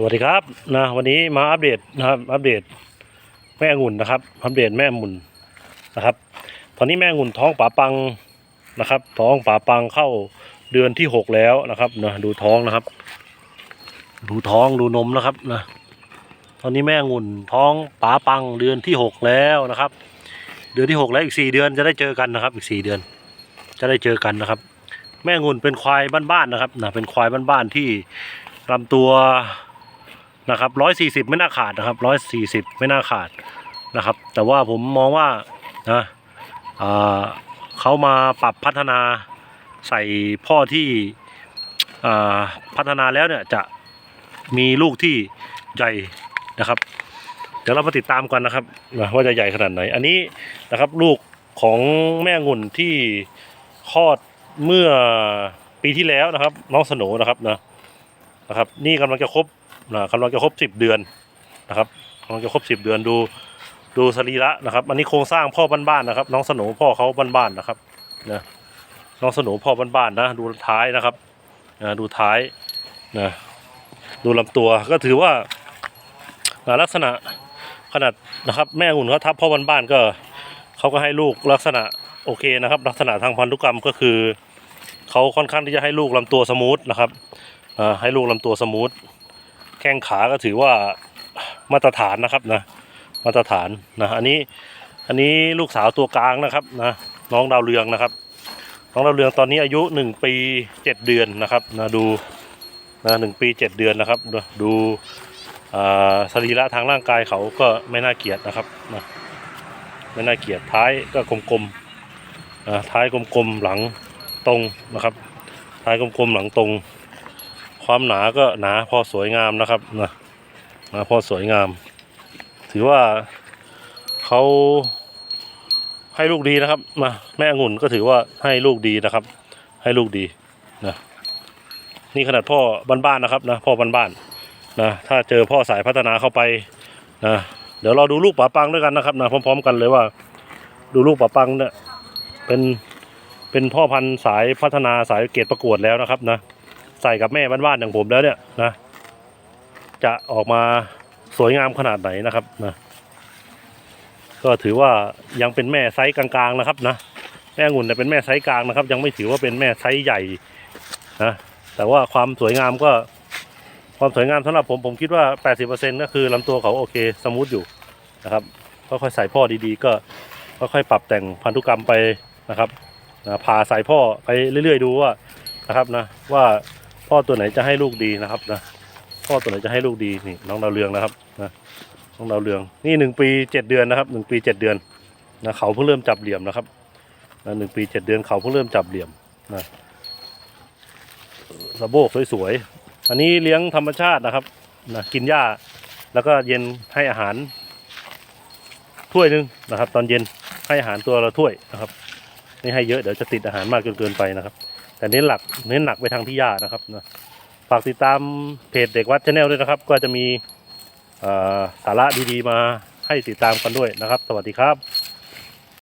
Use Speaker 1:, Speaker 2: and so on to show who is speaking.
Speaker 1: สวัสดีครับนะวันนี้มาอัปเดตนะครับอัปเดตแม่องุ่นนะครับอัปเดตแม่องุ่นนะครับ ตอนนี้แม่องุ่นท้องป่าปังนะครับ ท้องป่าปังเข้าเดือนที่หกแล้วนะครับนะดูท้องนะครับ ดูท้องดูนมนะครับนะตอนนี้แม่องุ่นท้องป่าปังเดือนที่หกแล้วนะครับ เดือนที่หกแล้วอีกสี่เดือนจะได้เจอกันนะครับ อีกสี่เดือน จะได้เจอกันนะครับ แม่องุ่นเป็นควายบ้านๆนะครับนะเป็นควายบ้านๆที่ลำตัว นะครับร้อยสี่สิบไม่น่าขาดนะครับร้อยสี่สิบไม่น่าขาดนะครับ แต่ว่าผมมองว่านะเขามาปรับพัฒนาใส่พ่อที่พัฒนาแล้วเนี่ยจะมีลูกที่ใหญ่นะครับเดี๋ยวเรามาติดตามกันนะครับว่าจะใหญ่ขนาดไหน อันนี้นะครับลูกของแม่งุ่นที่คลอดเมื่อปีที่แล้วนะครับ น้องสโหนนะครับนะนะครับ นี่กำลังจะครบ กำลังจะครบสิบเดือนนะครับกำลังจะครบสิบเดือนดู ดูสรีระนะครับ อันนี้โครงสร้างพ่อบ้านๆนะครับ น้องสโหนพ่อเขาบ้านๆนะครับนะน้องสโหนพ่อบ้านๆนะดูท้ายนะครับนะดูท้ายนะดูลำตัวก็ถือว่าลักษณะขนาดนะครับ แม่หุ่นเขาทับพ่อบ้านๆก็เขาก็ให้ลูกลักษณะโอเคนะครับ ลักษณะทางพันธุกรรมก็คือเขาค่อนข้างที่จะให้ลูกลำตัวสมูทนะครับอ่าให้ลูกลำตัวสมูท แข้งขาก็ถือว่ามาตรฐานนะครับนะ มาตรฐานนะอันนี้อันนี้ลูกสาวตัวกลางนะครับนะน้องดาวเรืองนะครับ น้องดาวเรืองตอนนี้อายุหนึ่งปีเจ็ดเดือนนะครับนะดูนะหนึ่งปีเจ็ดเดือนนะครับดูอ่าสรีระทางร่างกายเขาก็ไม่น่าเกลียดนะครับนะไม่น่าเกลียดท้ายก็กลมๆนะท้ายกลมๆหลังตรงนะครับ ท้ายกลมๆหลังตรง ความหนาก็หนาพอสวยงามนะครับนะหนาพอสวยงาม ถือว่าเขาให้ลูกดีนะครับนะแม่องุ่นก็ถือว่าให้ลูกดีนะครับ ให้ลูกดีนะนี่ขนาดพ่อบ้านๆนะครับนะพ่อบ้านๆนะถ้าเจอพ่อสายพัฒนาเข้าไปนะเดี๋ยวเราดูลูกป๋าปังด้วยกันนะครับนะพร้อม ๆ กันเลยว่า ดูลูกป๋าปังเนี่ยเป็นเป็นพ่อพันธุ์สายพัฒนาสายเกรดประกวดแล้วนะครับนะ ใส่กับแม่บ้านๆอย่างผมแล้วเนี่ยนะ จะออกมาสวยงามขนาดไหนนะครับนะก็ถือว่ายังเป็นแม่ไซส์กลางๆนะครับนะแม่องุ่นเนี่ยเป็นแม่ไซส์กลางนะครับ ยังไม่ถือว่าเป็นแม่ไซส์ใหญ่นะแต่ว่าความสวยงามก็ ความสวยงามสำหรับผมผมคิดว่า 80%ก็คือลำตัวเขาโอเคสมูทอยู่นะครับก็ค่อยใส่พ่อดีๆ ก็ค่อยปรับแต่งพันธุกรรมไปนะครับนะพาใส่พ่อไปเรื่อย ๆ ดูว่านะครับนะว่า พ่อตัวไหนจะให้ลูกดีนะครับนะพ่อตัวไหนจะให้ลูกดีนี่น้องดาวเรืองนะครับนะน้องดาวเรืองนี่หนึ่งปีเจ็ดเดือนนะครับหนึ่งปีเจ็ดเดือนนะเขาเพิ่งเริ่มจับเหลี่ยมนะครับนะหนึ่งปีเจ็ดเดือนเขาเพิ่งเริ่มจับเหลี่ยมนะสะโบกสวยๆอันนี้เลี้ยงธรรมชาตินะครับนะกินหญ้าแล้วก็เย็นให้อาหาร ถ้วยหนึงนะครับ ตอนเย็นให้อาหารตัวละถ้วยนะครับไม่ให้เยอะเดี๋ยวจะติดอาหารมากจนเกินไปนะครับ แต่เน้นหลักเน้นหนักไปทางที่ย่านะครับนะฝากติดตามเพจเด็กวัดชาแนลด้วยนะครับ ก็จะมีสาระดีๆมาให้ติดตามกันด้วยนะครับ สวัสดีครับ